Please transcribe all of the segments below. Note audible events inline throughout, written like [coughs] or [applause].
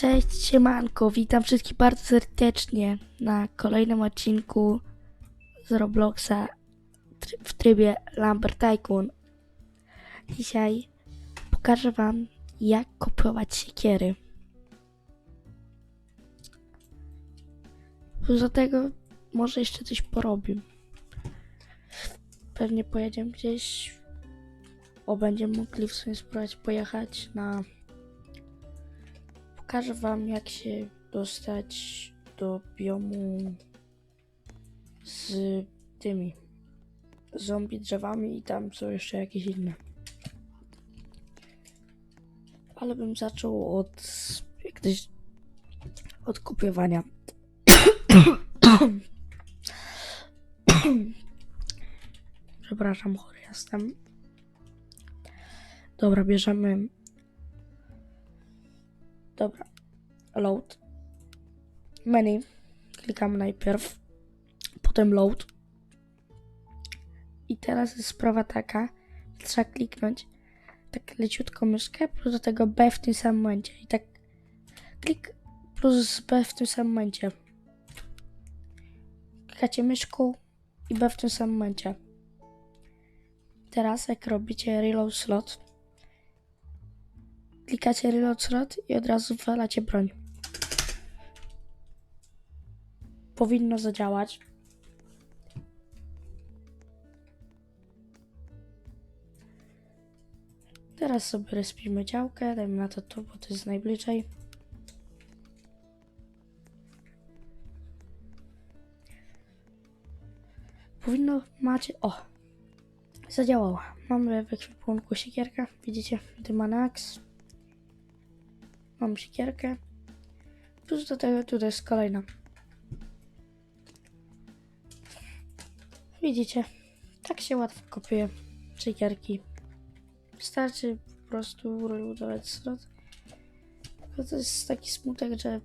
Cześć, siemanko, witam wszystkich bardzo serdecznie na kolejnym odcinku z Robloxa w trybie Lambert Tycoon. Dzisiaj pokażę wam, jak kupować siekiery. Poza tego może jeszcze coś porobię. Pewnie pojedziemy gdzieś, o będziemy mogli w sumie spróbować pojechać na Pokażę wam jak się dostać do biomu z tymi zombie drzewami i tam są jeszcze jakieś inne. Ale bym zaczął od gdyś od kopiowania. [coughs] Przepraszam, chory jestem. Dobra, bierzemy Dobra. Load. Menu. Klikamy najpierw. Potem load. I teraz jest sprawa taka, trzeba kliknąć tak leciutko myszkę, plus do tego B w tym samym momencie. I tak klik plus B w tym samym momencie. Klikacie myszką i B w tym samym momencie. Teraz jak robicie reload slot, klikacie reload slot i od razu walacie broń. Powinno zadziałać. Teraz sobie respimy działkę, dajmy na to tu, bo to jest najbliżej. Powinno macie... O! Zadziałało. Mamy w ekwipunku siekierkę. Widzicie? Dymanax. Mam siekierkę. Plus do tego tutaj jest kolejna. Widzicie? Tak się łatwo kopiuje siekierki. Wystarczy po prostu reloadować slot. To jest taki smutek, że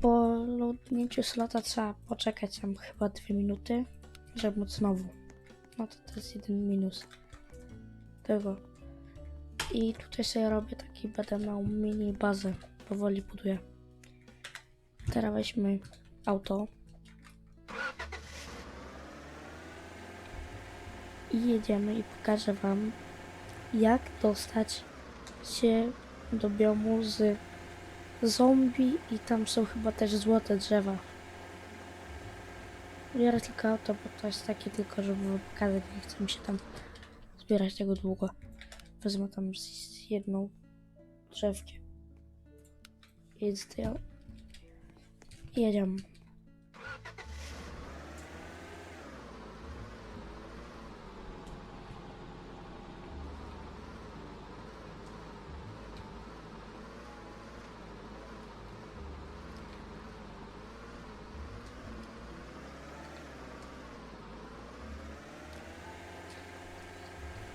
po loadnięciu slota trzeba poczekać tam chyba dwie minuty, żeby móc znowu. No to to jest jeden minus tego. I tutaj sobie robię taki, będę miał mini bazę. Powoli buduję. Teraz weźmy auto. I jedziemy i pokażę wam, jak dostać się do biomu z zombie i tam są chyba też złote drzewa. Biorę tylko auto, bo to jest takie tylko, żeby pokazać, nie chcę mi się tam zbierać tego długo. Wezmę tam jedną drzewkiem. I zdjął. I jedziemy.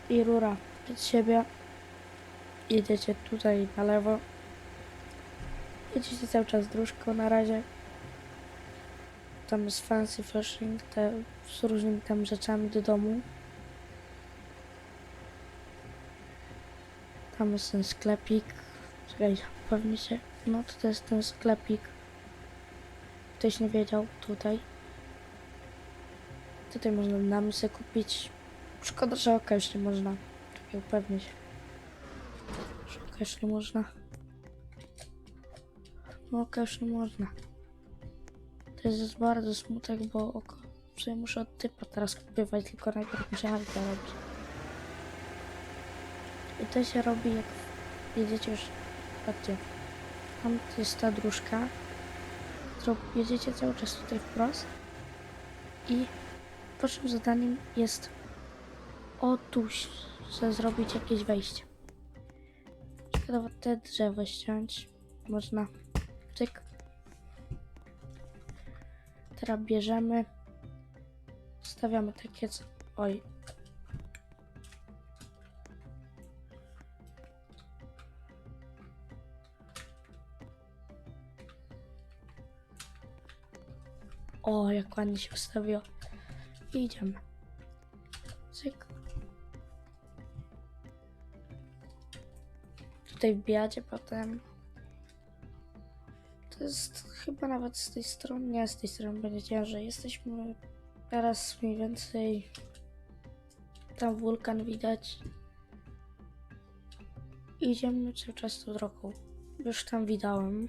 I rura przed siebie. Jedziecie tutaj na lewo. Jedziecie cały czas dróżką na razie. Tam jest fancy fishing, te z różnymi tam rzeczami do domu. Tam jest ten sklepik. Czekaj, pewnie się. No to, to jest ten sklepik. Ktoś nie wiedział tutaj. Tutaj można sobie kupić. Szkoda, że oka już nie można. Upewnię się. Że nie można. No już nie można. To jest bardzo smutek, bo oko sobie muszę od typa teraz kupywać, tylko najpierw muszę halkę robić. I to się robi jak jedziecie już, patrzcie, tam jest ta dróżka, jedziecie cały czas tutaj wprost i waszym zadaniem jest o chcę zrobić jakieś wejście. Szkoda te drzewo ściąć. Można. Cyk. Teraz bierzemy. Stawiamy takie. Oj. O, jak ładnie się ustawiło. I idziemy. Cyk. Tutaj wbijacie potem. To jest chyba nawet z tej strony, nie z tej strony będzie ciężej. Jesteśmy teraz mniej więcej. Tam wulkan widać. Idziemy cały czas tą drogą. Już tam widałem.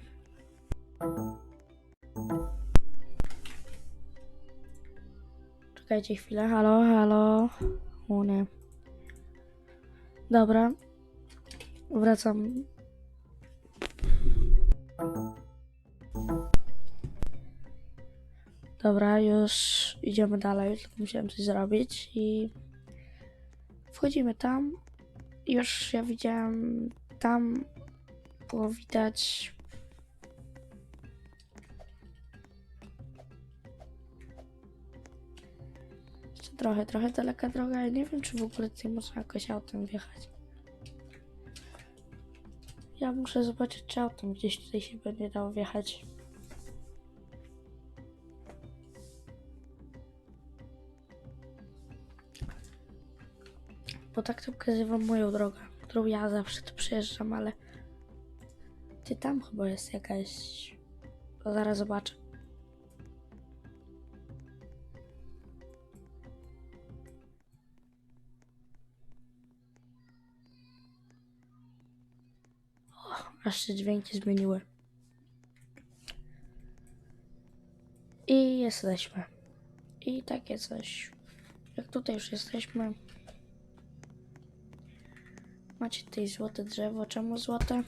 Czekajcie chwilę. Halo, halo. O nie. Dobra. Wracam. Dobra, już idziemy dalej, tylko musiałem coś zrobić i wchodzimy tam. Już ja widziałem tam było widać jeszcze trochę, trochę daleka droga. Ja nie wiem, czy w ogóle tutaj można jakoś autem wjechać. Ja muszę zobaczyć, czy autem gdzieś tutaj się będzie dało wjechać. Bo tak to pokazywał moją drogę, którą ja zawsze tu przyjeżdżam, ale ty tam chyba jest jakaś. To zaraz zobaczę. Aż się dźwięki zmieniły. I jesteśmy. I takie coś. Jak tutaj już jesteśmy. Macie tutaj złote drzewo. Czemu złote?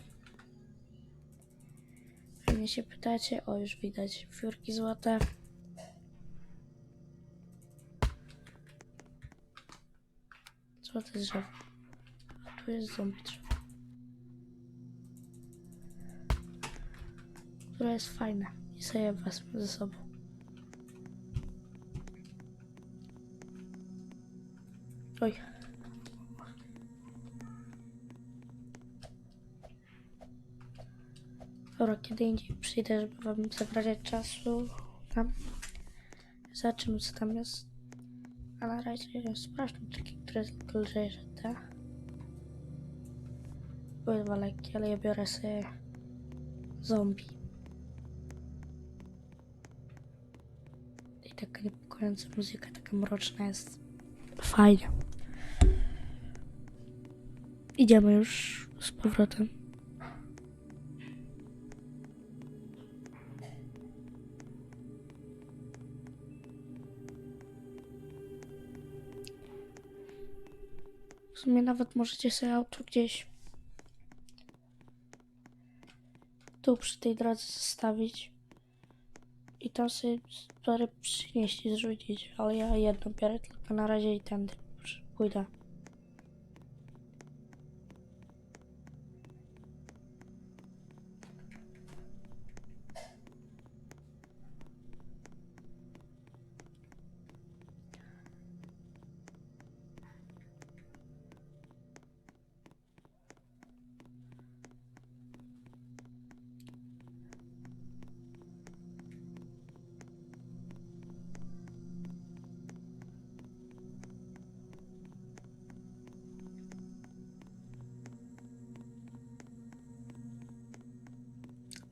Pewnie się pytacie. O, już widać fiurki złote. Złote drzewo. A tu jest zombie drzewo. Które jest fajne. I sobie wezmę ze sobą. Oj. Dobra, kiedy indziej przyjdę, żeby wam zabrać czasu. Tam. Zobaczymy, co tam jest. A na razie sprawdźmy takie, które tylko lżejsze, te. Były dwa lekkie, ale ja biorę sobie zombie. Taka niepokojąca muzyka, taka mroczna jest. Fajnie. Idziemy już z powrotem. W sumie nawet możecie sobie auto gdzieś tu przy tej drodze zostawić i tam sobie parę przynieść i zrzucić, ale ja jedną biorę tylko na razie i tędy pójdę.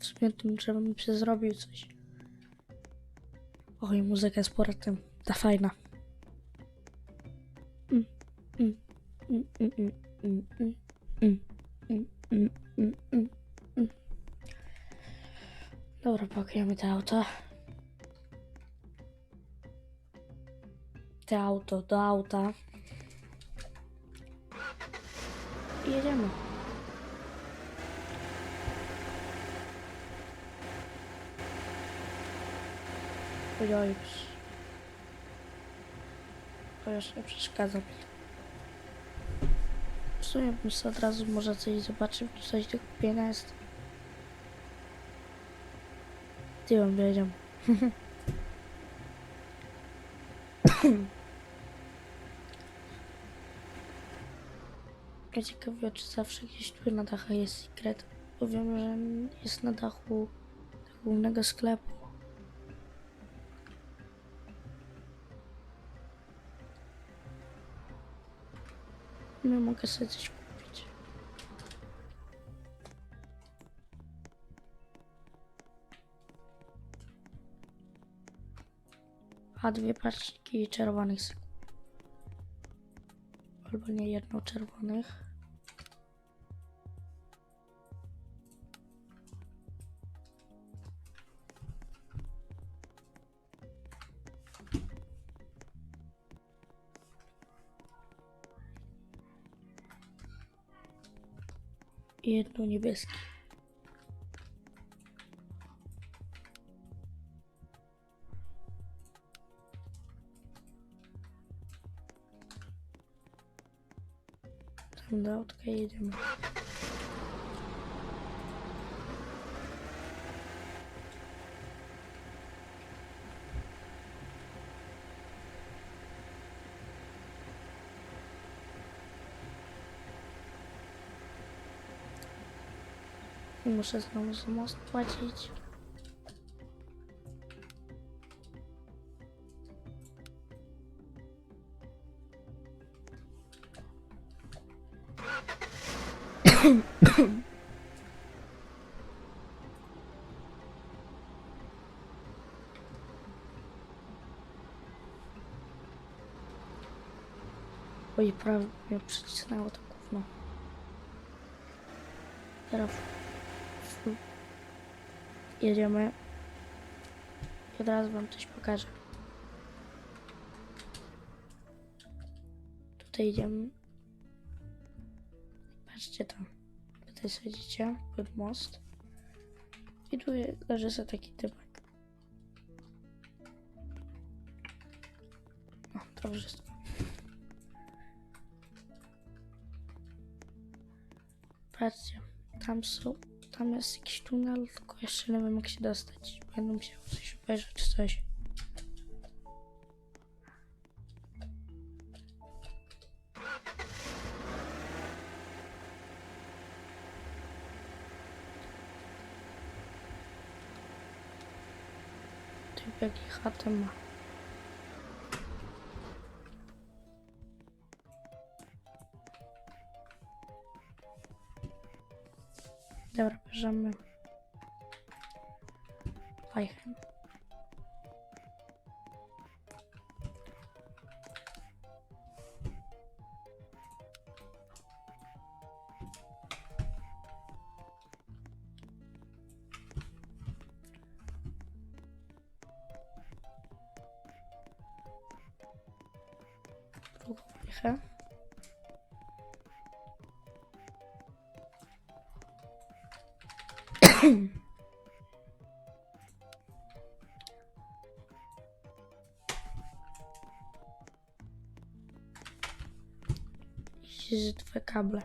W sumie tym drzewem się zrobił coś. Oj, muzyka jest pora tym. Ta fajna. Dobra, pakujemy te auto. Te auto do auta. I jedziemy. Oj, już. Nie przeszkadza mi. W sumie bym sobie od razu może coś zobaczył, czy coś do kupienia jest. Tyłem wiedział. Ja ciekawe, czy zawsze gdzieś tu na dachach jest sekret. Bo wiem, że jest na dachu głównego sklepu. No mogę sobie coś kupić. A dwie paczki czerwonych. Albo nie jedną czerwonych. I jedno niebieskie. Tam do autka jedziemy. I Muszę znowu za most płacić. Oj, prawie mnie przycisnęło to gówno. Teraz w- jedziemy. I od razu wam coś pokażę. Tutaj idziemy. Patrzcie tam. Tutaj siedzicie pod most. I tu leży sobie taki typek. O, to wszystko. Patrzcie, tam są, tam jest jakiś tunel, tylko jeszcze nie wiem jak się dostać. Będę musiał coś obejrzeć coś. Typ jaki chatę ma. Bierzemy. Fajchen. Drugą fajchę. I dwa kable.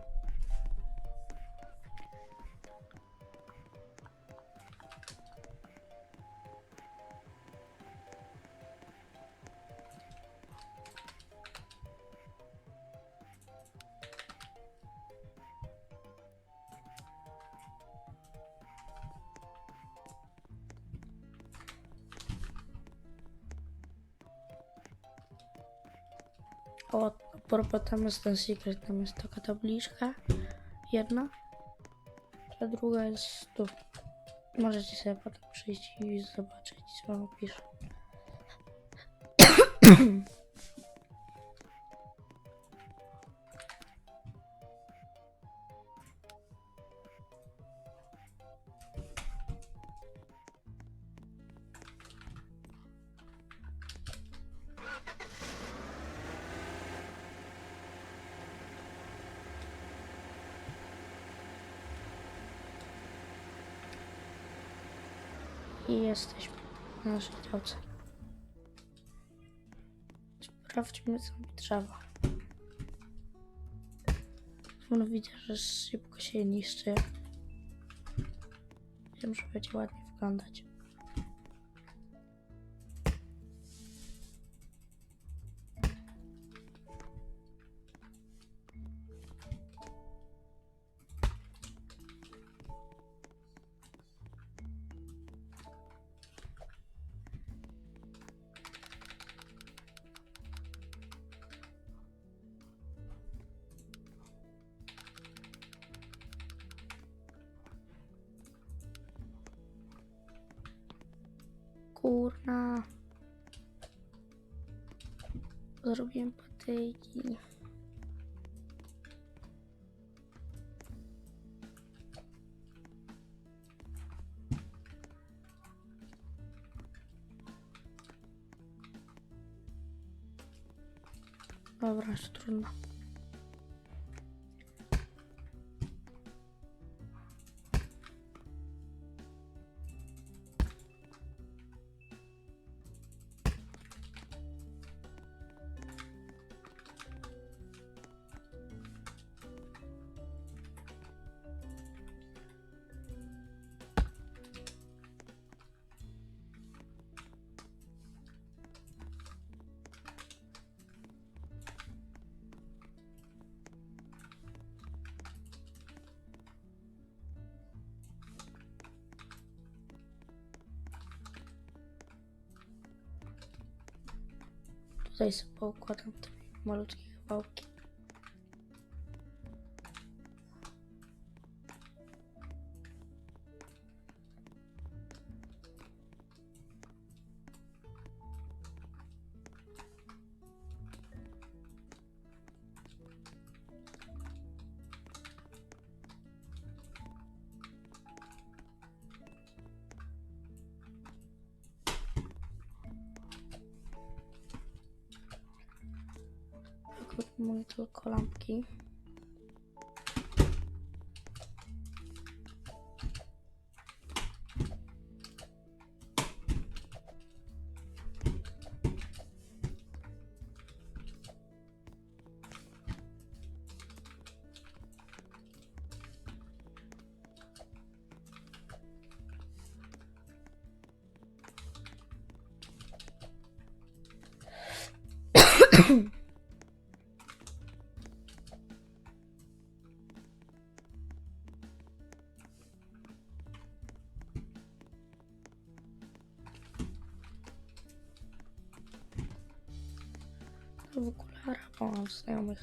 O, propos, tam jest ten secret, tam jest taka tabliczka. Jedna. A druga jest tu. Możecie sobie potem przyjść i zobaczyć, co pisze. I jesteśmy na naszej działce. Sprawdźmy, co trzeba. No widzę, że szybko się niszczy. Wiem, że będzie ładnie wyglądać. Kurna. Zrobiłem patyki. Dobra, już trudno. Tutaj sobie poukładam te malutkie tylko lampki. [coughs] ogóle bo mam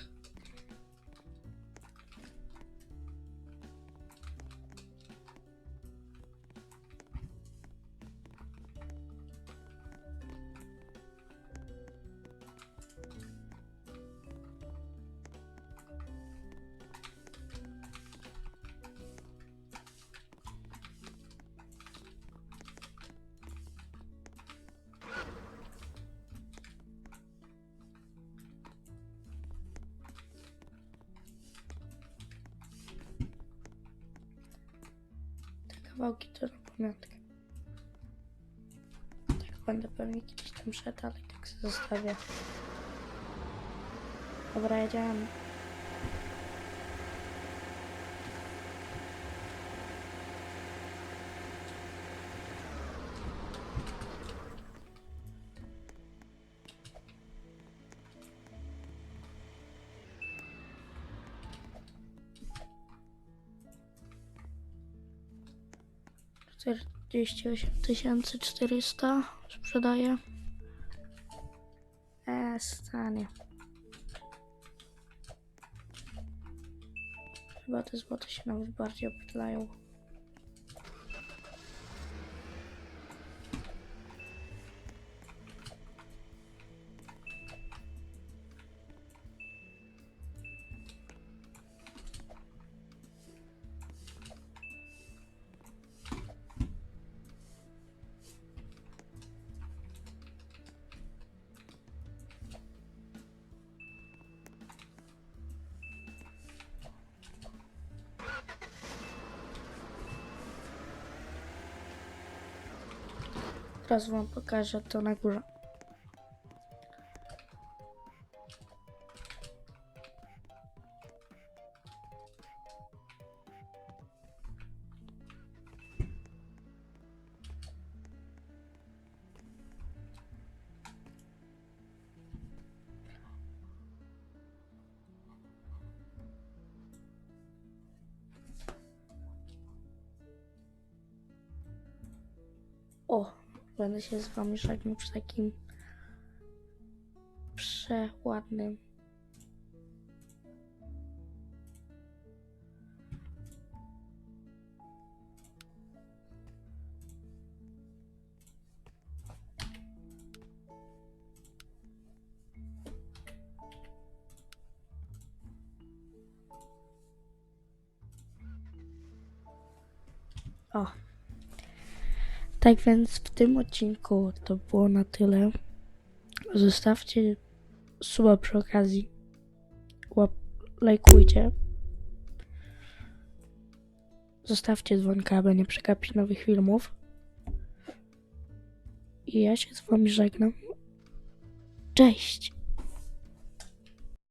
kawałki to na pamiątkę. Tak będę pewnie kiedyś tam szedł, ale tak sobie zostawię. Dobra, jedziemy. Czterdzieści osiem tysięcy czterysta sprzedaję. E, stanie. Chyba te złote się nawet bardziej opytlają. Teraz wam pokażę to na górze. O, Będę się z wami żegnał przy takim przeładnym Oh. Tak więc w tym odcinku to było na tyle. Zostawcie suba przy okazji. Łap, lajkujcie. Zostawcie dzwonka, aby nie przegapić nowych filmów. I ja się z wami żegnam. Cześć!